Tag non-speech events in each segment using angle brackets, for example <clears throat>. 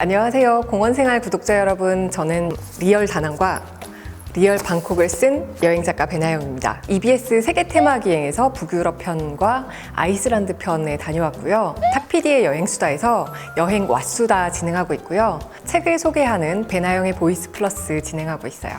안녕하세요. 공원생활 구독자 여러분. 저는 리얼 다낭과 리얼 방콕을 쓴 여행 작가 배나영입니다. EBS 세계 테마 기행에서 북유럽 편과 아이슬란드 편에 다녀왔고요. 탁피디의 여행 수다에서 여행 왓수다 진행하고 있고요. 책을 소개하는 배나영의 보이스 플러스 진행하고 있어요.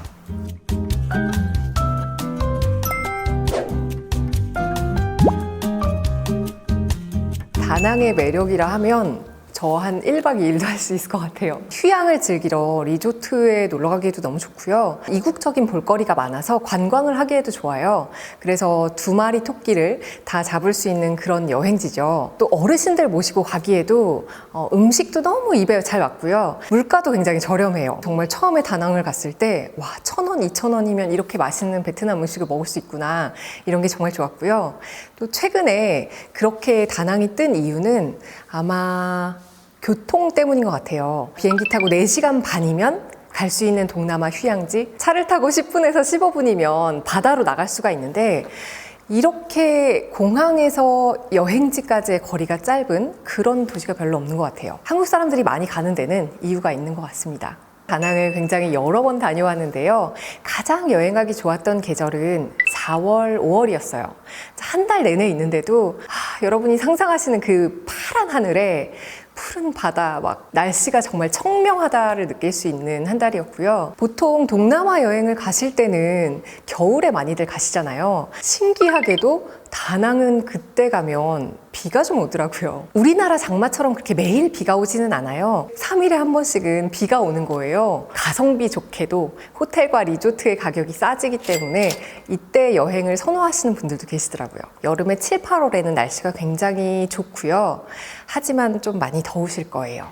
다낭의 매력이라 하면 저 한 1박 2일도 할 수 있을 것 같아요. 휴양을 즐기러 리조트에 놀러 가기에도 너무 좋고요. 이국적인 볼거리가 많아서 관광을 하기에도 좋아요. 그래서 두 마리 토끼를 다 잡을 수 있는 그런 여행지죠. 또 어르신들 모시고 가기에도 어, 음식도 너무 입에 잘 맞고요. 물가도 굉장히 저렴해요. 정말 처음에 다낭을 갔을 때, 와, 천 원, 이천 원이면 이렇게 맛있는 베트남 음식을 먹을 수 있구나. 이런 게 정말 좋았고요. 또 최근에 그렇게 다낭이 뜬 이유는 아마 교통 때문인 것 같아요. 비행기 타고 4시간 반이면 갈 수 있는 동남아 휴양지. 차를 타고 10분에서 15분이면 바다로 나갈 수가 있는데 이렇게 공항에서 여행지까지의 거리가 짧은 그런 도시가 별로 없는 것 같아요. 한국 사람들이 많이 가는 데는 이유가 있는 것 같습니다. 다낭을 굉장히 여러 번 다녀왔는데요. 가장 여행하기 좋았던 계절은 4월, 5월이었어요. 한 달 내내 있는데도 아, 여러분이 상상하시는 그 파란 하늘에 푸른 바다, 막 날씨가 정말 청명하다를 느낄 수 있는 한 달이었고요. 보통 동남아 여행을 가실 때는 겨울에 많이들 가시잖아요. 신기하게도 다낭은 그때 가면 비가 좀 오더라고요. 우리나라 장마처럼 그렇게 매일 비가 오지는 않아요. 3일에 한 번씩은 비가 오는 거예요. 가성비 좋게도 호텔과 리조트의 가격이 싸지기 때문에 이때 여행을 선호하시는 분들도 계시더라고요. 여름에 7, 8월에는 날씨가 굉장히 좋고요. 하지만 좀 많이 더우실 거예요.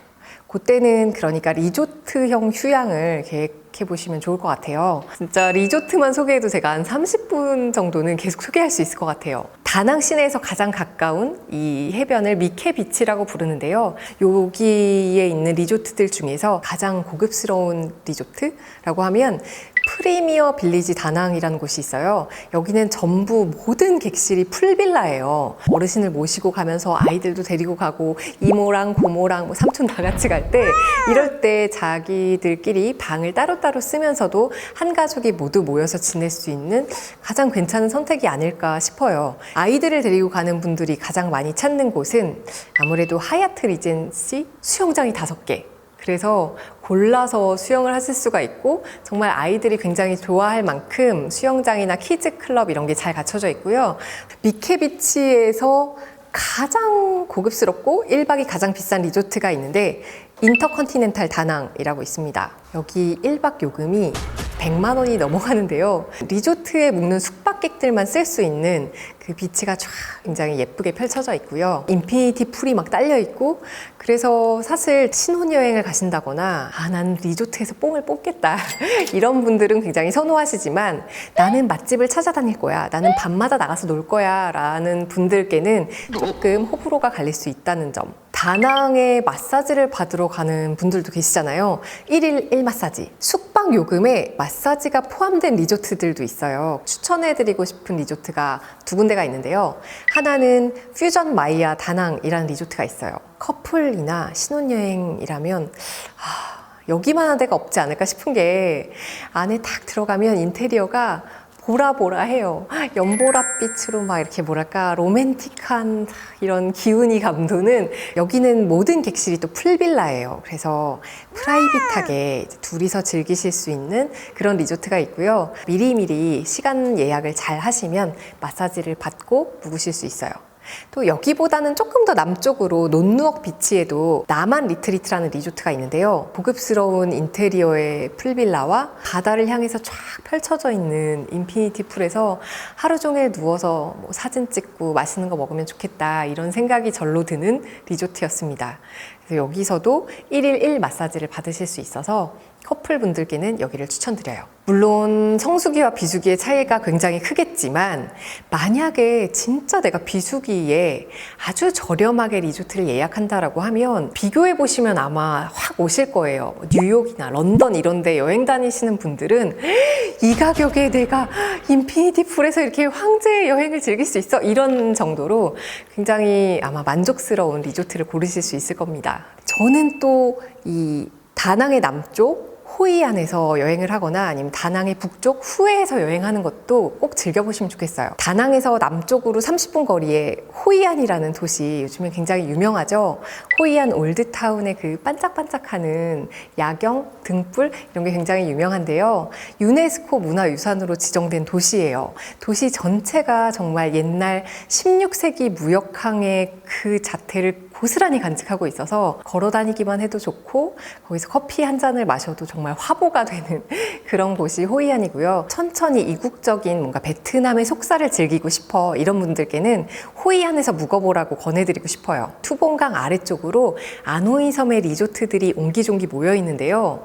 그때는 그러니까 리조트형 휴양을 계획 해 보시면 좋을 것 같아요. 진짜 리조트만 소개해도 제가 한 30분 정도는 계속 소개할 수 있을 것 같아요. 다낭 시내에서 가장 가까운 이 해변을 미케 비치라고 부르는데요. 여기에 있는 리조트들 중에서 가장 고급스러운 리조트라고 하면 프리미어 빌리지 다낭이라는 곳이 있어요. 여기는 전부 모든 객실이 풀빌라예요. 어르신을 모시고 가면서 아이들도 데리고 가고 이모랑 고모랑 뭐 삼촌 다 같이 갈 때 이럴 때 자기들끼리 방을 따로따로 쓰면서도 한 가족이 모두 모여서 지낼 수 있는 가장 괜찮은 선택이 아닐까 싶어요. 아이들을 데리고 가는 분들이 가장 많이 찾는 곳은 아무래도 하얏트 리젠시 수영장이 다섯 개. 그래서 골라서 수영을 하실 수가 있고 정말 아이들이 굉장히 좋아할 만큼 수영장이나 키즈 클럽 이런 게 잘 갖춰져 있고요. 미케비치에서 가장 고급스럽고 1박이 가장 비싼 리조트가 있는데 인터컨티넨탈 다낭이라고 있습니다. 여기 1박 요금이 100만 원이 넘어가는데요. 리조트에 묵는 숙박객들만 쓸 수 있는 그 비치가 쫙 굉장히 예쁘게 펼쳐져 있고요. 인피니티 풀이 막 딸려 있고 그래서 사실 신혼여행을 가신다거나 아, 난 리조트에서 뽕을 뽑겠다 <laughs> 이런 분들은 굉장히 선호하시지만 나는 맛집을 찾아다닐 거야. 나는 밤마다 나가서 놀 거야 라는 분들께는 조금 호불호가 갈릴 수 있다는 점. 다낭에 마사지를 받으러 가는 분들도 계시잖아요. 1일 1마사지. 숙박 요금에 마사지가 포함된 리조트들도 있어요. 추천해드리고 싶은 리조트가 두 군데 가 있는데요. 하나는 퓨전 마이아 다낭이라는 리조트가 있어요. 커플이나 신혼여행이라면, 아, 여기만한 데가 없지 않을까 싶은 게 안에 딱 들어가면 인테리어가 보라보라 해요. 연보랏빛으로 막 이렇게 뭐랄까 로맨틱한 이런 기운이 감도는 여기는 모든 객실이 또 풀빌라예요. 그래서 프라이빗하게 둘이서 즐기실 수 있는 그런 리조트가 있고요. 미리미리 시간 예약을 잘 하시면 마사지를 받고 묵으실 수 있어요. 또 여기보다는 조금 더 남쪽으로 논누억 비치에도 나만 리트리트라는 리조트가 있는데요. 고급스러운 인테리어의 풀빌라와 바다를 향해서 쫙 펼쳐져 있는 인피니티 풀에서 하루 종일 누워서 뭐 사진 찍고 맛있는 거 먹으면 좋겠다 이런 생각이 절로 드는 리조트였습니다. 그래서 여기서도 1일 1 마사지를 받으실 수 있어서 커플 분들께는 여기를 추천드려요. 물론 성수기와 비수기의 차이가 굉장히 크겠지만 만약에 진짜 내가 비수기에 아주 저렴하게 리조트를 예약한다라고 하면 비교해 보시면 아마 확 오실 거예요. 뉴욕이나 런던 이런 데 여행 다니시는 분들은 이 가격에 내가 인피니티 풀에서 이렇게 황제의 여행을 즐길 수 있어 이런 정도로 굉장히 아마 만족스러운 리조트를 고르실 수 있을 겁니다. 저는 또 이 다낭의 남쪽 호이안에서 여행을 하거나 아니면 다낭의 북쪽 후에에서 여행하는 것도 꼭 즐겨보시면 좋겠어요. 다낭에서 남쪽으로 30분 거리에 호이안이라는 도시 요즘에 굉장히 유명하죠. 호이안 올드타운의 그 반짝반짝하는 야경, 등불 이런 게 굉장히 유명한데요. 유네스코 문화유산으로 지정된 도시예요. 도시 전체가 정말 옛날 16세기 무역항의 그 자태를 고스란히 간직하고 있어서 걸어 다니기만 해도 좋고 거기서 커피 한 잔을 마셔도 정말 화보가 되는 <laughs> 그런 곳이 호이안이고요. 천천히 이국적인 뭔가 베트남의 속살을 즐기고 싶어 이런 분들께는 호이안에서 묵어보라고 권해드리고 싶어요. 투봉강 아래쪽으로 아노이 섬의 리조트들이 옹기종기 모여 있는데요.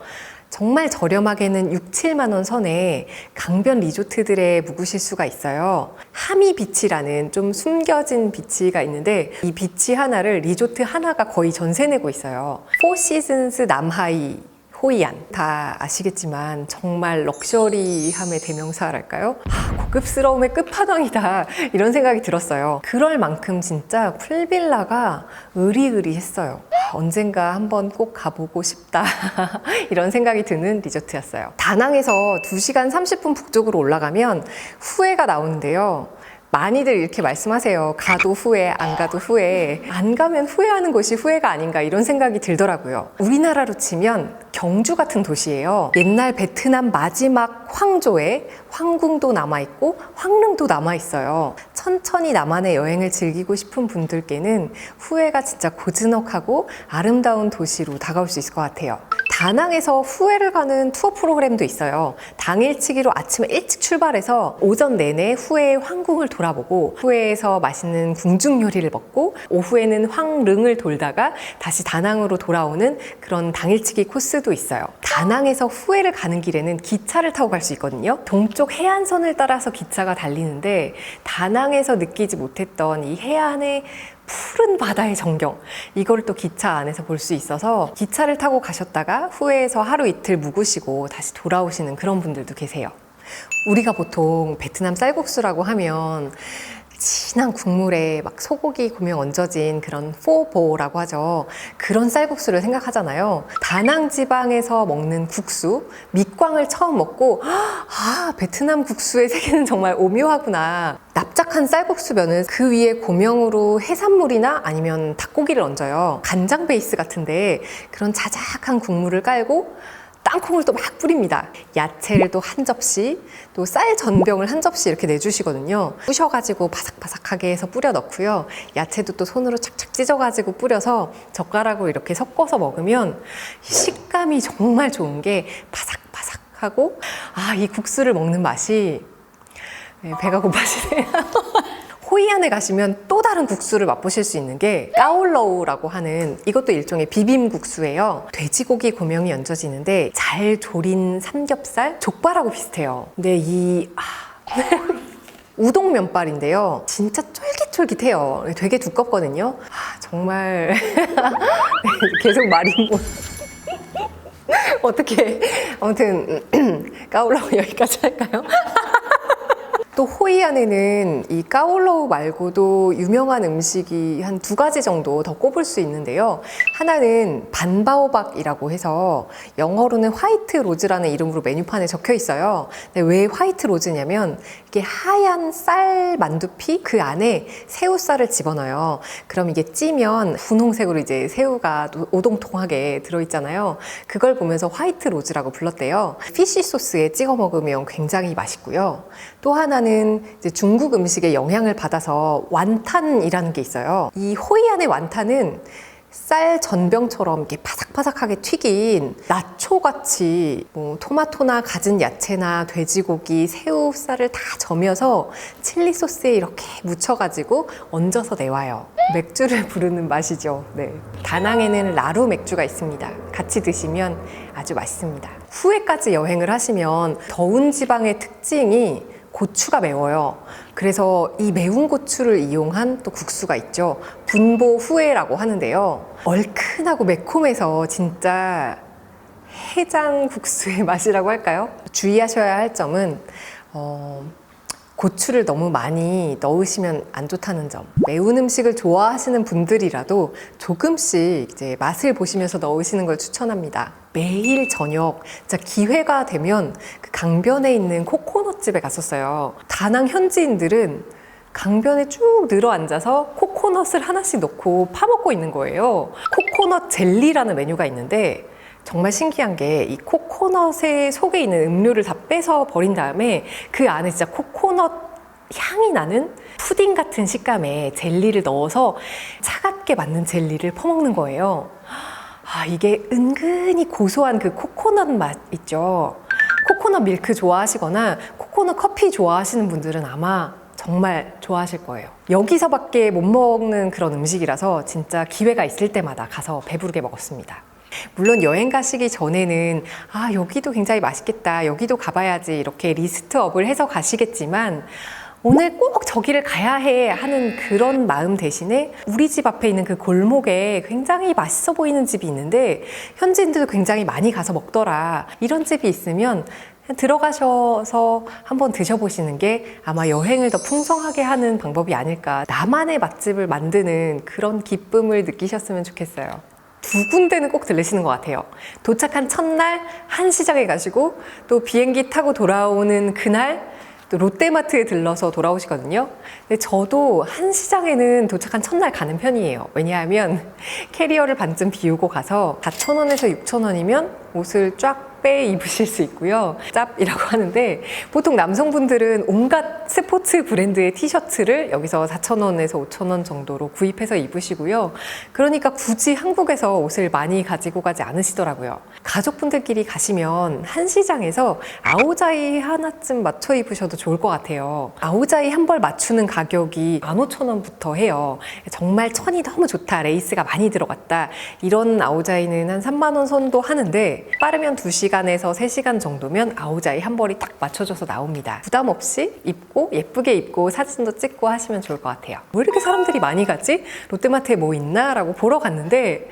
정말 저렴하게는 6, 7만 원 선에 강변 리조트들에 묵으실 수가 있어요. 하미 비치라는 좀 숨겨진 비치가 있는데 이 비치 하나를 리조트 하나가 거의 전세 내고 있어요. 포 시즌스 남하이 호이안 다 아시겠지만 정말 럭셔리함의 대명사랄까요? 아, 고급스러움의 끝판왕이다 이런 생각이 들었어요. 그럴 만큼 진짜 풀빌라가 으리으리했어요. 아, 언젠가 한번 꼭 가보고 싶다 <laughs> 이런 생각이 드는 리조트였어요. 다낭에서 2시간 30분 북쪽으로 올라가면 후회가 나오는데요. 많이들 이렇게 말씀하세요. 가도 후회, 안 가도 후회. 안 가면 후회하는 것이 후회가 아닌가 이런 생각이 들더라고요. 우리나라로 치면 경주 같은 도시예요. 옛날 베트남 마지막 황조에 황궁도 남아있고 황릉도 남아있어요. 천천히 나만의 여행을 즐기고 싶은 분들께는 후회가 진짜 고즈넉하고 아름다운 도시로 다가올 수 있을 것 같아요. 다낭에서 후회를 가는 투어 프로그램도 있어요. 당일치기로 아침에 일찍 출발해서 오전 내내 후회의 황궁을 돌아보고 후회에서 맛있는 궁중 요리를 먹고 오후에는 황릉을 돌다가 다시 다낭으로 돌아오는 그런 당일치기 코스도 있어요. 다낭에서 후회를 가는 길에는 기차를 타고 갈 수 있거든요. 동쪽 해안선을 따라서 기차가 달리는데 다낭에서 느끼지 못했던 이 해안의 푸른 바다의 정경 이걸 또 기차 안에서 볼 수 있어서 기차를 타고 가셨다가 후에에서 하루 이틀 묵으시고 다시 돌아오시는 그런 분들도 계세요. 우리가 보통 베트남 쌀국수라고 하면 진한 국물에 막 소고기 고명 얹어진 그런 포보라고 하죠. 그런 쌀국수를 생각하잖아요. 다낭 지방에서 먹는 국수, 밑광을 처음 먹고 아 베트남 국수의 세계는 정말 오묘하구나. 납작한 쌀국수면은 그 위에 고명으로 해산물이나 아니면 닭고기를 얹어요. 간장 베이스 같은데 그런 자작한 국물을 깔고 땅콩을 또 막 뿌립니다. 야채를 또 한 접시, 또 쌀 전병을 한 접시 이렇게 내주시거든요. 부셔가지고 바삭바삭하게 해서 뿌려 넣고요. 야채도 또 손으로 착착 찢어가지고 뿌려서 젓가락으로 이렇게 섞어서 먹으면 식감이 정말 좋은 게 바삭바삭하고 아, 이 국수를 먹는 맛이 네, 배가 고파지네요. <laughs> 호이안에 가시면 또 다른 국수를 맛보실 수 있는 게 까올러우라고 하는 이것도 일종의 비빔 국수예요. 돼지고기 고명이 얹어지는데 잘 조린 삼겹살, 족발하고 비슷해요. 근데 이 아, <laughs> 우동 면발인데요. 진짜 쫄깃쫄깃해요. 되게 두껍거든요. 아, 정말 <laughs> 계속 말이 뭐 <laughs> 어떻게 아무튼 <clears throat> 까올러우 여기까지 할까요? 또 호이안에는 이 까올로우 말고도 유명한 음식이 한 두 가지 정도 더 꼽을 수 있는데요. 하나는 반바오박이라고 해서 영어로는 화이트 로즈라는 이름으로 메뉴판에 적혀 있어요. 근데 왜 화이트 로즈냐면 이게 하얀 쌀 만두피 그 안에 새우살을 집어넣어요. 그럼 이게 찌면 분홍색으로 이제 새우가 오동통하게 들어있잖아요. 그걸 보면서 화이트 로즈라고 불렀대요. 피쉬 소스에 찍어 먹으면 굉장히 맛있고요. 또 하나는 이제 중국 음식의 영향을 받아서 완탄이라는 게 있어요. 이 호이안의 완탄은 쌀 전병처럼 이렇게 바삭바삭하게 튀긴 나초 같이 뭐 토마토나 갖은 야채나 돼지고기, 새우, 쌀을 다 저며서 칠리 소스에 이렇게 묻혀가지고 얹어서 내와요. 맥주를 <laughs> 부르는 맛이죠. 네. 다낭에는 라루 맥주가 있습니다. 같이 드시면 아주 맛있습니다. 후에까지 여행을 하시면 더운 지방의 특징이 고추가 매워요. 그래서 이 매운 고추를 이용한 또 국수가 있죠. 분보 후에라고 하는데요. 얼큰하고 매콤해서 진짜 해장 국수의 <laughs> 맛이라고 할까요? 주의하셔야 할 점은 어, 고추를 너무 많이 넣으시면 안 좋다는 점. 매운 음식을 좋아하시는 분들이라도 조금씩 이제 맛을 보시면서 넣으시는 걸 추천합니다. 매일 저녁, 진짜 기회가 되면 그 강변에 있는 코코넛 집에 갔었어요. 다낭 현지인들은 강변에 쭉 늘어 앉아서 코코넛을 하나씩 넣고 파먹고 있는 거예요. 코코넛 젤리라는 메뉴가 있는데 정말 신기한 게 이 코코넛의 속에 있는 음료를 다 빼서 버린 다음에 그 안에 진짜 코코넛 향이 나는 푸딩 같은 식감의 젤리를 넣어서 차갑게 만든 젤리를 퍼먹는 거예요. 아, 이게 은근히 고소한 그 코코넛 맛 있죠. 코코넛 밀크 좋아하시거나 코코넛 커피 좋아하시는 분들은 아마 정말 좋아하실 거예요. 여기서밖에 못 먹는 그런 음식이라서 진짜 기회가 있을 때마다 가서 배부르게 먹었습니다. 물론 여행 가시기 전에는 아, 여기도 굉장히 맛있겠다. 여기도 가봐야지. 이렇게 리스트업을 해서 가시겠지만 오늘 꼭 저기를 가야 해 하는 그런 마음 대신에 우리 집 앞에 있는 그 골목에 굉장히 맛있어 보이는 집이 있는데 현지인들도 굉장히 많이 가서 먹더라. 이런 집이 있으면 들어가셔서 한번 드셔보시는 게 아마 여행을 더 풍성하게 하는 방법이 아닐까. 나만의 맛집을 만드는 그런 기쁨을 느끼셨으면 좋겠어요. 두 군데는 꼭 들리시는 것 같아요. 도착한 첫날 한 시장에 가시고 또 비행기 타고 돌아오는 그날 또 롯데마트에 들러서 돌아오시거든요. 근데 저도 한 시장에는 도착한 첫날 가는 편이에요. 왜냐하면 <laughs> 캐리어를 반쯤 비우고 가서 4,000원에서 6,000원이면 옷을 쫙 빼 입으실 수 있고요. 짭이라고 하는데 보통 남성분들은 온갖 스포츠 브랜드의 티셔츠를 여기서 4,000원에서 5,000원 정도로 구입해서 입으시고요. 그러니까 굳이 한국에서 옷을 많이 가지고 가지 않으시더라고요. 가족분들끼리 가시면 한 시장에서 아오자이 하나쯤 맞춰 입으셔도 좋을 것 같아요. 아오자이 한 벌 맞추는 가격이 15,000원부터 해요. 정말 천이 너무 좋다. 레이스가 많이 들어갔다. 이런 아오자이는 한 3만 원 선도 하는데 빠르면 2시간 에서 3시간 정도면 아오자이 한 벌이 딱 맞춰져서 나옵니다. 부담 없이 입고 예쁘게 입고 사진도 찍고 하시면 좋을 것 같아요. 왜 이렇게 사람들이 많이 가지? 롯데마트에 뭐 있나? 라고 보러 갔는데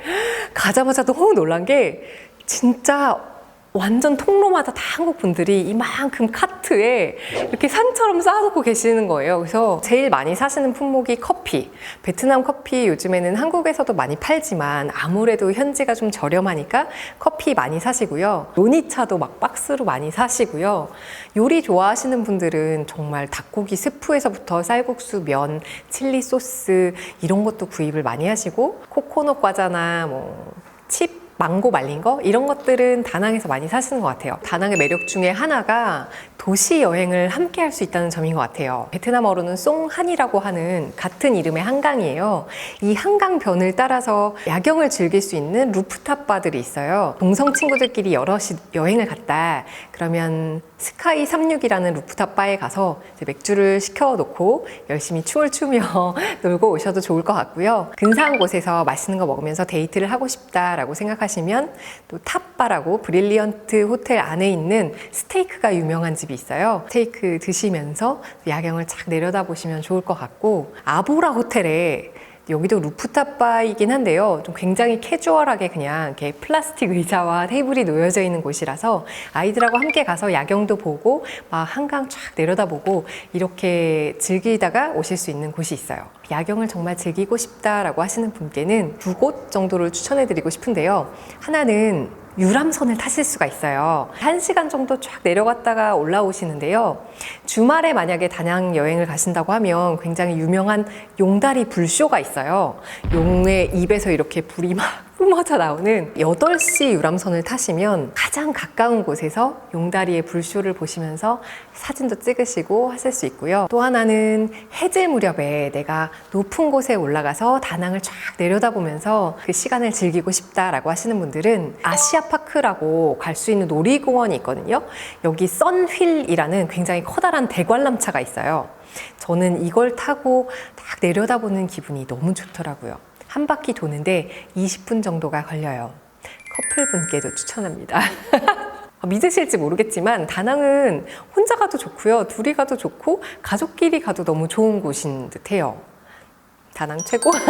가자마자 너무 놀란 게 진짜 완전 통로마다 다 한국 분들이 이만큼 카트에 이렇게 산처럼 쌓아놓고 계시는 거예요. 그래서 제일 많이 사시는 품목이 커피. 베트남 커피 요즘에는 한국에서도 많이 팔지만 아무래도 현지가 좀 저렴하니까 커피 많이 사시고요. 노니차도 막 박스로 많이 사시고요. 요리 좋아하시는 분들은 정말 닭고기 스프에서부터 쌀국수, 면, 칠리 소스 이런 것도 구입을 많이 하시고 코코넛 과자나 뭐 칩, 망고 말린 거 이런 것들은 다낭에서 많이 사시는 것 같아요. 다낭의 매력 중에 하나가 도시 여행을 함께 할 수 있다는 점인 것 같아요. 베트남어로는 송한이라고 하는 같은 이름의 한강이에요. 이 한강변을 따라서 야경을 즐길 수 있는 루프탑 바들이 있어요. 동성 친구들끼리 여럿이 여행을 갔다. 그러면 스카이 36이라는 루프탑 바에 가서 맥주를 시켜 놓고 열심히 춤을 추며 <laughs> 놀고 오셔도 좋을 것 같고요. 근사한 곳에서 맛있는 거 먹으면서 데이트를 하고 싶다라고 생각하시면 또 탑바라고 브릴리언트 호텔 안에 있는 스테이크가 유명한 집이 있어요. 스테이크 드시면서 야경을 착 내려다 보시면 좋을 것 같고 아보라 호텔에 여기도 루프탑 바이긴 한데요. 좀 굉장히 캐주얼하게 그냥 이렇게 플라스틱 의자와 테이블이 놓여져 있는 곳이라서 아이들하고 함께 가서 야경도 보고 막 한강 쫙 내려다보고 이렇게 즐기다가 오실 수 있는 곳이 있어요. 야경을 정말 즐기고 싶다라고 하시는 분께는 두 곳 정도를 추천해 드리고 싶은데요. 하나는 유람선을 타실 수가 있어요. 한 시간 정도 쫙 내려갔다가 올라오시는데요. 주말에 만약에 다낭 여행을 가신다고 하면 굉장히 유명한 용다리 불쇼가 있어요. 용의 입에서 이렇게 불이 막 뿜어져 나오는 8시 유람선을 타시면 가장 가까운 곳에서 용다리의 불쇼를 보시면서 사진도 찍으시고 하실 수 있고요. 또 하나는 해질 무렵에 내가 높은 곳에 올라가서 다낭을 쫙 내려다보면서 그 시간을 즐기고 싶다라고 하시는 분들은 아시아파크라고 갈 수 있는 놀이공원이 있거든요. 여기 썬휠이라는 굉장히 커다란 대관람차가 있어요. 저는 이걸 타고 딱 내려다보는 기분이 너무 좋더라고요. 한 바퀴 도는데 20분 정도가 걸려요. 커플분께도 추천합니다. <laughs> 믿으실지 모르겠지만 다낭은 혼자 가도 좋고요. 둘이 가도 좋고 가족끼리 가도 너무 좋은 곳인 듯해요. 다낭 최고. <laughs>